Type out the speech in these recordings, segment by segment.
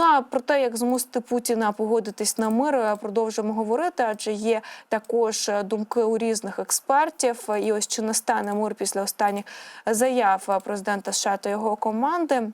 Ну а про те, як змусити Путіна погодитись на мир, продовжимо говорити, адже є також е, думки у різних експертів. І ось чи настане мир після останніх заяв е, президента США та його команди.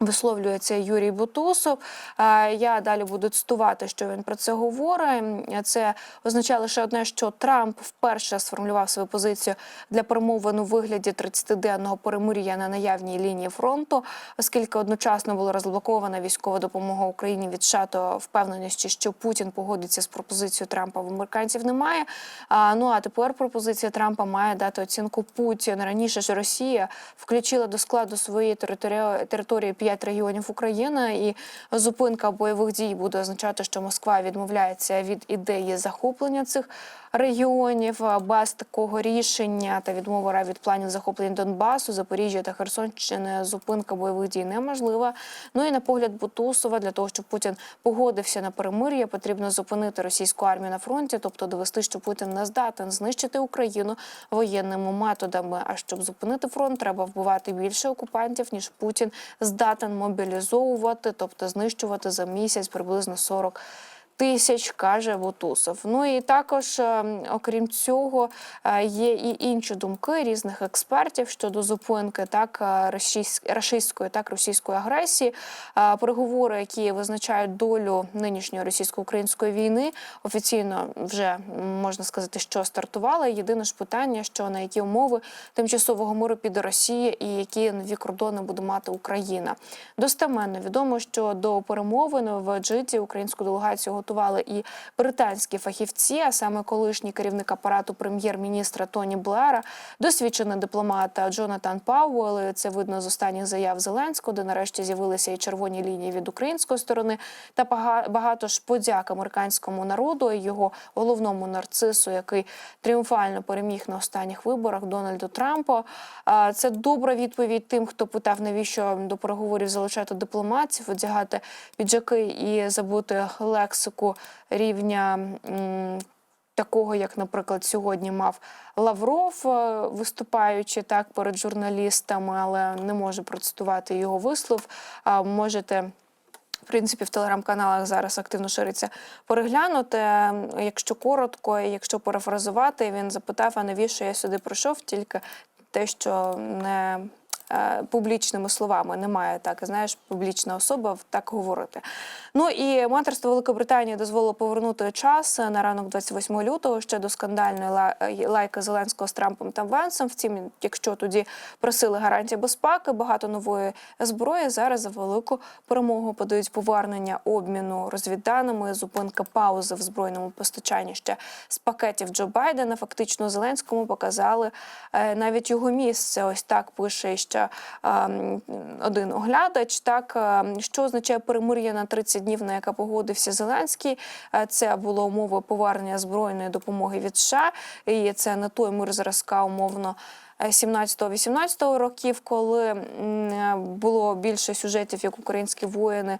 Висловлюється Юрій Бутусов. Е, Я далі буду цитувати, що він про це говорить. Це означає лише одне, що Трамп вперше сформулював свою позицію для перемовин у вигляді 30-денного перемир'я на наявній лінії фронту, оскільки одночасно була розблокована військова допомога Україні від США, то впевненості, що Путін погодиться з пропозицією Трампа в американців немає. Ну а тепер пропозиція Трампа має дати оцінку Путін. Раніше ж Росія включила до складу своєї території території п'ять регіонів України, і зупинка бойових дій буде означати, що Москва відмовляється від ідеї захоплення цих регіонів без такого рішення та відмова від планів захоплення Донбасу, Запоріжжя та Херсонщини. Зупинка бойових дій неможлива. Ну і на погляд Бутусова, для того, щоб Путін погодився на перемир'я, потрібно зупинити російську армію на фронті, тобто довести, що Путін не здатен знищити Україну воєнними методами. А щоб зупинити фронт, треба вбивати більше окупантів ніж Путін здатен мобілізовувати, тобто знищувати за місяць приблизно 40 Тисяч каже Бутусов. Ну і також, е, окрім цього, е, є і інші думки різних експертів щодо зупинки так е, рашистської, так російської агресії. Переговори, які визначають долю нинішньої російсько-української війни, офіційно вже можна сказати, що стартували. Єдине ж питання, що на які умови тимчасового миру піде Росія і які нові кордони буде мати Україна. Достеменно відомо, що до перемовин в Джиті українську делегацію готували і британські фахівці, а саме колишній керівник апарату прем'єр-міністра Тоні Блера, досвідчений дипломат Джонатан Пауэлл. Це видно з останніх заяв Зеленського, де нарешті з'явилися і червоні лінії від української сторони. Та бага- багато ж подяк американському народу і його головному нарцису, який тріумфально переміг на останніх виборах Дональду Трампу. Це добра відповідь тим, хто питав, навіщо до переговорів залучати дипломатів, одягати піджаки і забути лексику рівня. Такого, як, наприклад, сьогодні мав Лавров, е, виступаючи так перед журналістами, але не можу процитувати його вислов. Можете в принципі, в телеграм-каналах зараз активно шириться переглянути. Якщо коротко, якщо перефразувати, він запитав, а навіщо я сюди прийшов, тільки те, що не публічними словами немає так, знаєш, публічна особа так говорити. Ну і монтерство Великобританії дозволило повернути час на ранок 28 лютого ще до скандальної е, лайки Зеленського з Трампом та Венсом. Втім, якщо тоді просили гарантії безпеки, багато нової зброї зараз за велику перемогу подають повернення обміну розвідданими, зупинка паузи в збройному постачанні ще з пакетів Джо Байдена. Фактично Зеленському показали е, навіть його місце. Ось так пише ще ем, один оглядач. Так що означає перемир'я на 30 днів, на яке погодився Зеленський. Е, Це було умови повернення збройної допомоги від США. І це не той мир зразка умовно. 17-18 років, коли е, було більше сюжетів, як українські воїни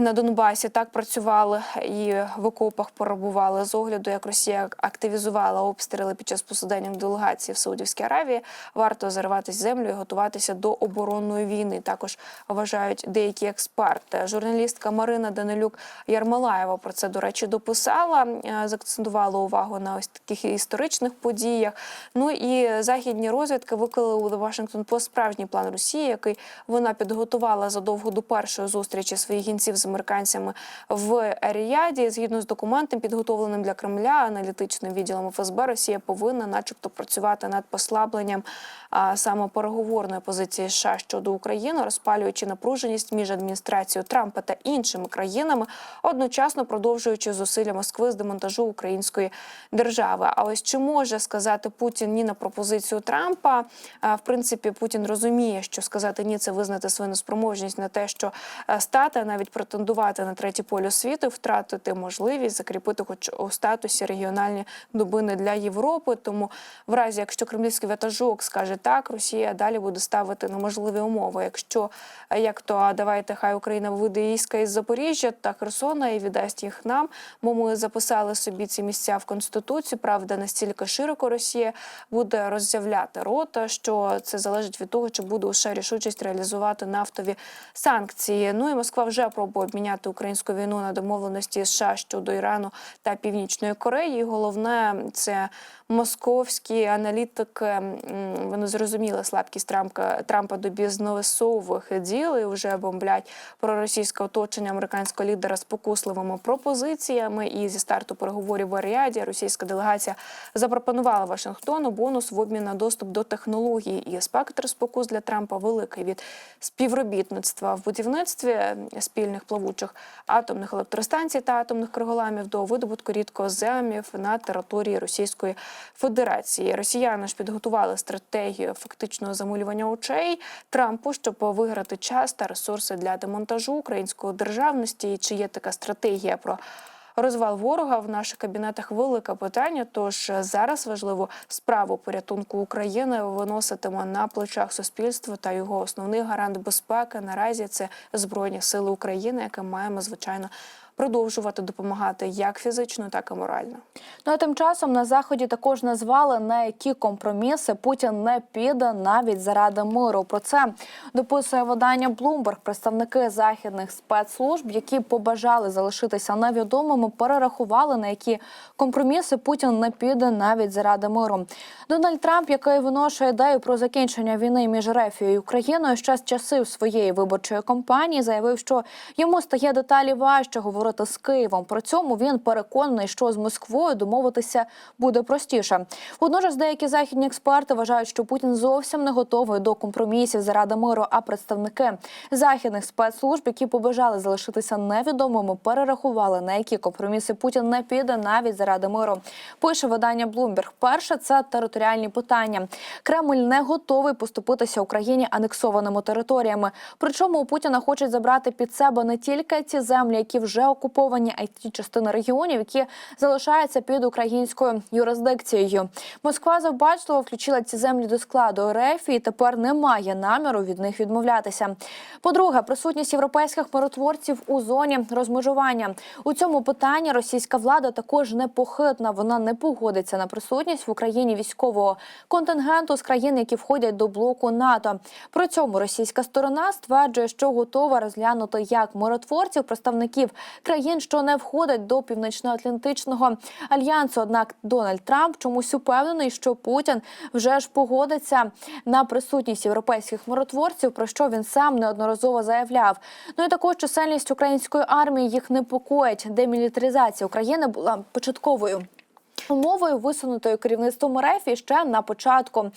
на Донбасі так працювали і в окопах перебували з огляду, як Росія активізувала обстріли під час посадення делегації в Саудівській Аравії. Варто зариватись землю і готуватися до оборонної війни. Також вважають деякі експерти. Журналістка Марина Данилюк Ярмолаєва про це до речі дописала, е, заакцентувала увагу на ось таких історичних подіях. Ну і західні розвідки виклали у Washington Post справжній план Росії, який вона підготувала задовго до першої зустрічі своїх гінців з американцями в Ріяді. Згідно з документом, підготовленим для Кремля аналітичним відділом ФСБ, Росія повинна, начебто, працювати над послабленням а, саме переговорної позиції США щодо України, розпалюючи напруженість між адміністрацією Трампа та іншими країнами, одночасно продовжуючи зусилля Москви з демонтажу української держави. А ось чи може сказати Путін ні на пропозицію Трампа? А, В принципі, Путін розуміє, що сказати ні це визнати свою неспроможність на те, що е, стати, навіть претендувати на третій полюс світу, втратити можливість закріпити, хоч у статусі регіональні дубини для Європи. Тому, в разі, якщо кремлівський ватажок скаже так, Росія далі буде ставити на можливі умови. Якщо е, як то а давайте хай Україна виведе війська із Запоріжжя та Херсона і віддасть їх нам, бо ми записали собі ці місця в конституцію. Правда, настільки широко Росія буде роззявляти рота, що це залежить від того, чи буде у США рішучість реалізувати нафтові санкції. Ну і Москва вже пробує обміняти українську війну на домовленості США щодо Ірану та Північної Кореї. Головне це московські аналітики. Вони зрозуміли слабкість Трампа Трампа до бізнесових діл і вже бомблять проросійське оточення американського лідера спокусливими пропозиціями. І зі старту переговорів в Аріаді російська делегація запропонувала Вашингтону бонус в обмін на доступ до технологій. І спектр спокус для Трампа великий від співробітництва в будівництві спільних плавучих атомних електростанцій та атомних криголамів до видобутку рідкоземів на території Російської Федерації. Росіяни ж підготували стратегію фактичного замулювання очей Трампу, щоб виграти час та ресурси для демонтажу української державності. Чи є така стратегія про розвал ворога в наших кабінетах велике питання. Тож зараз важливо справу порятунку України виноситиме на плечах суспільства та його основний гарант безпеки. Наразі це збройні сили України, яким маємо звичайно продовжувати допомагати як фізично, так і морально. Ну а тим часом на заході також назвали на які компроміси Путін не піде навіть заради миру. Про це дописує видання Bloomberg. Представники західних спецслужб, які побажали залишитися невідомими, перерахували на які компроміси Путін не піде навіть заради миру. Дональд Трамп, який виношує ідею про закінчення війни між Рефією і Україною, ще з часів своєї виборчої кампанії заявив, що йому стає деталі важче говорити з Києвом. При цьому він переконаний, що з Москвою домовитися буде простіше. Водночас деякі західні експерти вважають, що Путін зовсім не готовий до компромісів заради миру. А представники західних спецслужб, які побажали залишитися невідомими, перерахували на які компроміси Путін не піде навіть заради миру. Пише видання Bloomberg. Перше це територіальні питання. Кремль не готовий поступитися Україні анексованими територіями. Причому у Путіна хочуть забрати під себе не тільки ті землі, які вже окуповані, а й ті частини регіонів, які залишаються під українською юрисдикцією. Москва завбачливо включила ці землі до складу РФ і тепер не має наміру від них відмовлятися. По-друге, присутність європейських миротворців у зоні розмежування у цьому питанні російська влада також непохитна. Вона не погодиться на присутність в Україні військового контингенту з країн, які входять до блоку НАТО. При цьому російська сторона стверджує, що готова розглянути як миротворців представників країн, що не входять до північно-атлантичного альянсу. Однак Дональд Трамп чомусь упевнений, що Путін вже ж погодиться на присутність європейських миротворців, про що він сам неодноразово заявляв. Ну і також чисельність української армії їх непокоїть. Демілітаризація України була початковою. Умовою висунутою керівництвом РФ ще на початку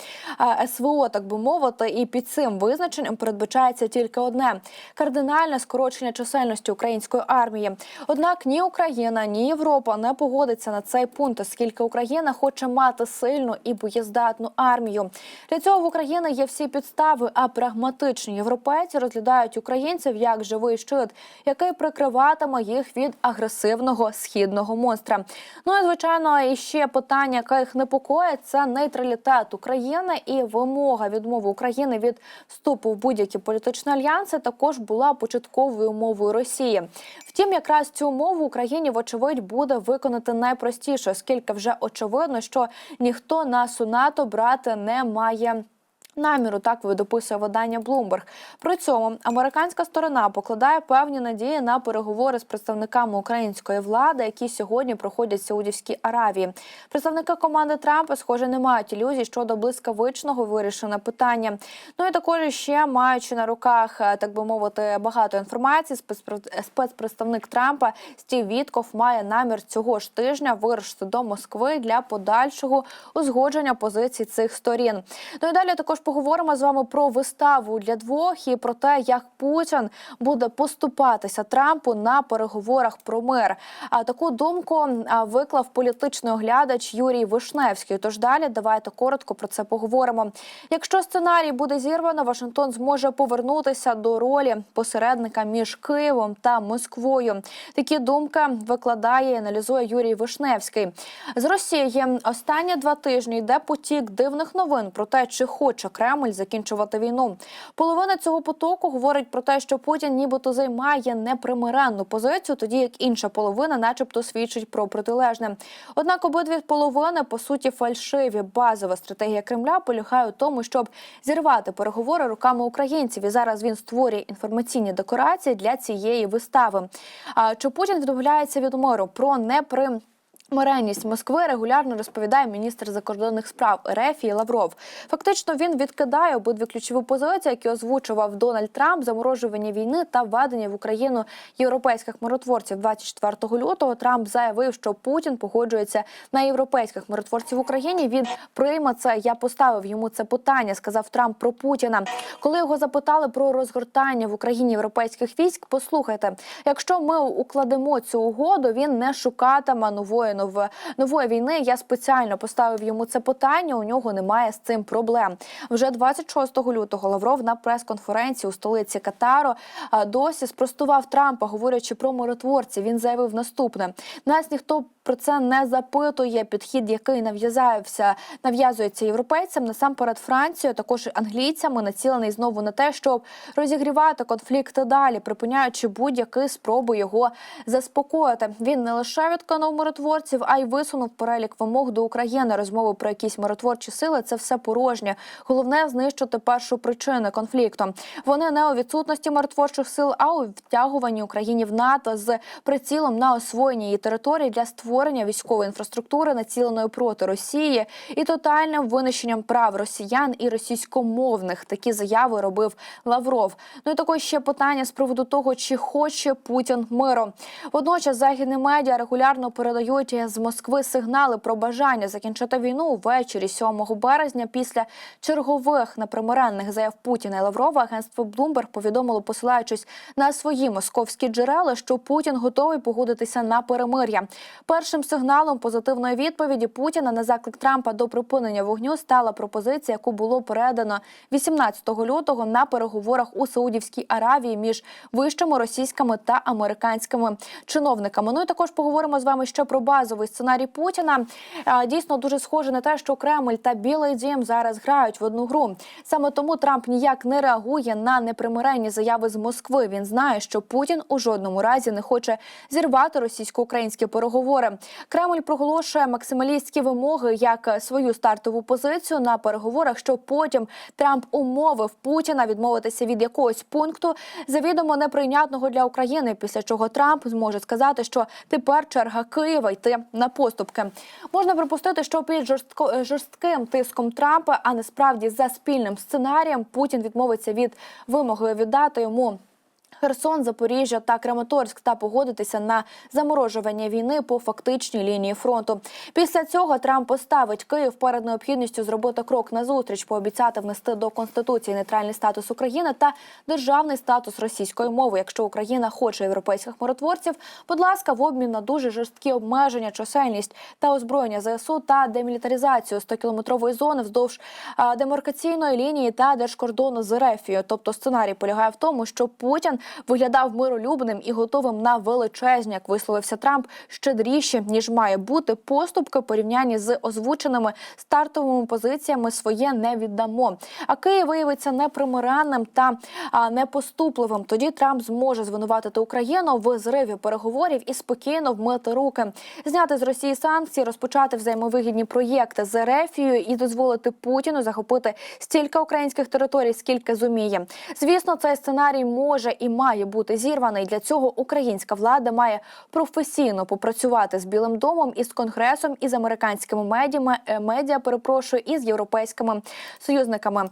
е, СВО, так би мовити, і під цим визначенням передбачається тільки одне кардинальне скорочення чисельності української армії. Однак ні Україна, ні Європа не погодиться на цей пункт, оскільки Україна хоче мати сильну і боєздатну армію. Для цього в Україні є всі підстави, а прагматичні європейці розглядають українців як живий щит, який прикриватиме їх від агресивного східного монстра. Ну і звичайно, і ще питання, яке їх непокоїть, це нейтралітет України і вимога відмови України від вступу в будь-які політичні альянси також була початковою умовою Росії. Втім, якраз цю умову Україні вочевидь буде виконати найпростіше, оскільки вже очевидно, що ніхто нас у НАТО брати не має. Наміру так дописує видання Bloomberg. При цьому американська сторона покладає певні надії на переговори з представниками української влади, які сьогодні проходять в Саудівській Аравії. Представники команди Трампа, схоже, не мають ілюзій щодо блискавичного вирішення питання. Ну і також ще маючи на руках, е, так би мовити, багато інформації. спецпре- Спецпредставник Трампа Стів Вітков має намір цього ж тижня вирушити до Москви для подальшого узгодження позицій цих сторін. Ну і далі також поговоримо з вами про виставу для двох і про те, як Путін буде поступатися Трампу на переговорах про мир. А таку думку виклав політичний оглядач Юрій Вишневський. Тож далі давайте коротко про це поговоримо. Якщо сценарій буде зірвано, Вашингтон зможе повернутися до ролі посередника між Києвом та Москвою. Такі думки викладає і аналізує Юрій Вишневський. З Росії останні два тижні йде потік дивних новин про те, чи хоче Кремль закінчувати війну. Половина цього потоку говорить про те, що Путін нібито займає непримиренну позицію, тоді як інша половина, начебто, свідчить про протилежне. Однак обидві половини по суті фальшиві. Базова стратегія Кремля полягає у тому, щоб зірвати переговори руками українців. І зараз він створює інформаційні декорації для цієї вистави. А чи Путін відмовляється від миру про непри... Миренність Москви регулярно розповідає міністр закордонних справ Рефії Лавров. Фактично він відкидає обидві ключові позиції, які озвучував Дональд Трамп, заморожування війни та введення в Україну європейських миротворців. 24 лютого Трамп заявив, що Путін погоджується на європейських миротворців в Україні. Він прийме це. Я поставив йому це питання. Сказав Трамп про Путіна. Коли його запитали про розгортання в Україні європейських військ, послухайте, якщо ми укладемо цю угоду, він не шукатиме нової нов- нової війни. Я спеціально поставив йому це питання. У нього немає з цим проблем. Вже 26 лютого Лавров на прес-конференції у столиці Катару досі спростував Трампа, говорячи про миротворців. Він заявив наступне: нас ніхто про це не запитує. Підхід, який нав'язався, нав'язується європейцям, насамперед Францією, також англійцями, націлений знову на те, щоб розігрівати конфлікти далі, припиняючи будь-які спроби його заспокоїти. Він не лише відкинув миротворців, а й висунув перелік вимог до України. Розмови про якісь миротворчі сили це все порожнє. Головне знищити першу причину конфлікту. Вони не у відсутності миротворчих сил, а у втягуванні Україні в НАТО з прицілом на освоєння її території для створення військової інфраструктури, націленої проти Росії, і тотальним винищенням прав росіян і російськомовних. Такі заяви робив Лавров. Ну і також ще питання з приводу того, чи хоче Путін миру. Водночас західні медіа регулярно передають з Москви сигнали про бажання закінчити війну ввечері 7 березня після чергових непримиренних заяв Путіна і Лаврова. Агентство Bloomberg повідомило, посилаючись на свої московські джерела, що Путін готовий погодитися на перемир'я. Першим сигналом позитивної відповіді Путіна на заклик Трампа до припинення вогню стала пропозиція, яку було передано 18 лютого на переговорах у Саудівській Аравії між вищими російськими та американськими чиновниками. Ну і також поговоримо з вами ще про базовий сценарій Путіна. Дійсно дуже схоже на те, що Кремль та Білий Дім зараз грають в одну гру. Саме тому Трамп ніяк не реагує на непримиренні заяви з Москви. Він знає, що Путін у жодному разі не хоче зірвати російсько-українські переговори. Кремль проголошує максималістські вимоги як свою стартову позицію на переговорах, що потім Трамп умовив Путіна відмовитися від якогось пункту завідомо неприйнятного для України. Після чого Трамп зможе сказати, що тепер черга Києва йти на поступки. Можна припустити, що під жорстко жорстким тиском Трампа, а не справді за спільним сценарієм, Путін відмовиться від вимоги віддати йому. Херсон, Запоріжжя та Краматорськ та погодитися на заморожування війни по фактичній лінії фронту. Після цього Трамп поставить Київ перед необхідністю зробити крок назустріч, пообіцяти внести до конституції нейтральний статус України та державний статус російської мови. Якщо Україна хоче європейських миротворців, будь ласка, в обмін на дуже жорсткі обмеження, чисельність та озброєння ЗСУ та демілітаризацію 100-кілометрової зони вздовж демаркаційної лінії та держкордону з Ерефією. Тобто сценарій полягає в тому, що Путін виглядав миролюбним і готовим на величезні, як висловився Трамп, щедріші ніж має бути поступки порівнянні з озвученими стартовими позиціями. Своє не віддамо. А Київ виявиться непримиренним та непоступливим. Тоді Трамп зможе звинуватити Україну в зриві переговорів і спокійно вмити руки, зняти з Росії санкції, розпочати взаємовигідні проєкти з Ерефією і дозволити Путіну захопити стільки українських територій, скільки зуміє. Звісно, цей сценарій може і має бути зірваний. Для цього українська влада має професійно попрацювати з Білим домом із конгресом, і з американськими медіями, е, медіа, перепрошую, і з європейськими союзниками.